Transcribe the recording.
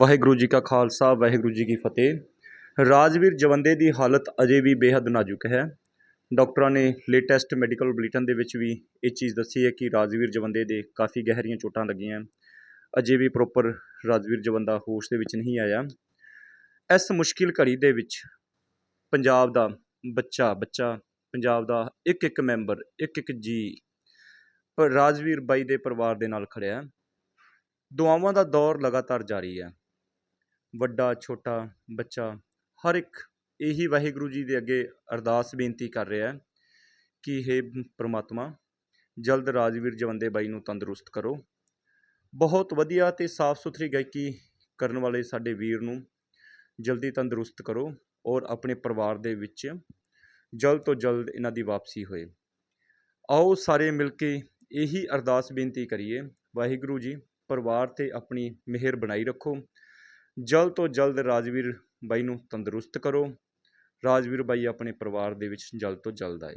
ਵਾਹਿਗੁਰੂ ਜੀ ਕਾ ਖਾਲਸਾ, ਵਾਹਿਗੁਰੂ ਜੀ ਕੀ ਫਤਿਹ। ਰਾਜਵੀਰ ਜਵੰਦੇ ਦੀ ਹਾਲਤ ਅਜੇ ਵੀ ਬੇहद ਨਾਜ਼ੁਕ ਹੈ। ਡਾਕਟਰਾਂ ਨੇ ਲੇਟੈਸਟ ਮੈਡੀਕਲ ਬੁਲੇਟਿਨ ਦੇ ਵਿੱਚ ਵੀ ਇਹ ਚੀਜ਼ ਦੱਸੀ ਹੈ ਕਿ ਰਾਜਵੀਰ ਜਵੰਦੇ ਦੇ ਕਾਫੀ ਗਹਿਰੀਆਂ ਚੋਟਾਂ ਲੱਗੀਆਂ। ਅਜੇ ਵੀ ਪ੍ਰੋਪਰ ਰਾਜਵੀਰ ਜਵੰਦਾ ਹੋਸ਼ ਦੇ ਵਿੱਚ ਨਹੀਂ ਆਇਆ। ਇਸ ਮੁਸ਼ਕਿਲ ਘੜੀ ਦੇ ਵਿੱਚ ਪੰਜਾਬ ਦਾ ਬੱਚਾ ਬੱਚਾ, ਪੰਜਾਬ ਦਾ ਇੱਕ ਇੱਕ ਮੈਂਬਰ ਇੱਕ ਇੱਕ ਜੀ ਰਾਜਵੀਰ ਬਾਈ ਦੇ ਪਰਿਵਾਰ ਦੇ ਨਾਲ ਖੜਿਆ। ਦੁਆਵਾਂ ਦਾ ਦੌਰ ਲਗਾਤਾਰ ਜਾਰੀ ਹੈ। ਵੱਡਾ, ਛੋਟਾ ਬੱਚਾ, ਹਰ ਇੱਕ ਇਹੀ ਵਾਹਿਗੁਰੂ ਜੀ ਦੇ ਅੱਗੇ ਅਰਦਾਸ ਬੇਨਤੀ ਕਰ ਰਿਹਾ ਕਿ हे ਪ੍ਰਮਾਤਮਾ, ਜਲਦ ਰਾਜਵੀਰ ਜਵੰਦੇ ਬਾਈ ਨੂੰ ਤੰਦਰੁਸਤ ਕਰੋ। ਬਹੁਤ ਵਧੀਆ ਤੇ ਸਾਫ਼ ਸੁਥਰੀ ਗਾਇਕੀ ਕਰਨ ਵਾਲੇ ਸਾਡੇ ਵੀਰ ਨੂੰ ਜਲਦੀ ਤੰਦਰੁਸਤ ਕਰੋ ਔਰ ਆਪਣੇ ਪਰਿਵਾਰ ਦੇ ਵਿੱਚ ਜਲਦ ਤੋਂ ਜਲਦ ਇਹਨਾਂ ਦੀ ਵਾਪਸੀ ਹੋਏ। ਆਓ ਸਾਰੇ ਮਿਲ ਕੇ ਇਹੀ ਅਰਦਾਸ ਬੇਨਤੀ ਕਰੀਏ, ਵਾਹਿਗੁਰੂ ਜੀ, ਪਰਿਵਾਰ ਤੇ ਆਪਣੀ ਮਿਹਰ ਬਣਾਈ ਰੱਖੋ। ਜਲਦ ਤੋਂ ਜਲਦ ਰਾਜਵੀਰ ਬਾਈ ਨੂੰ ਤੰਦਰੁਸਤ ਕਰੋ। ਰਾਜਵੀਰ ਬਾਈ ਆਪਣੇ ਪਰਿਵਾਰ ਦੇ ਵਿੱਚ ਜਲਦ ਤੋਂ ਜਲਦ ਆਏ।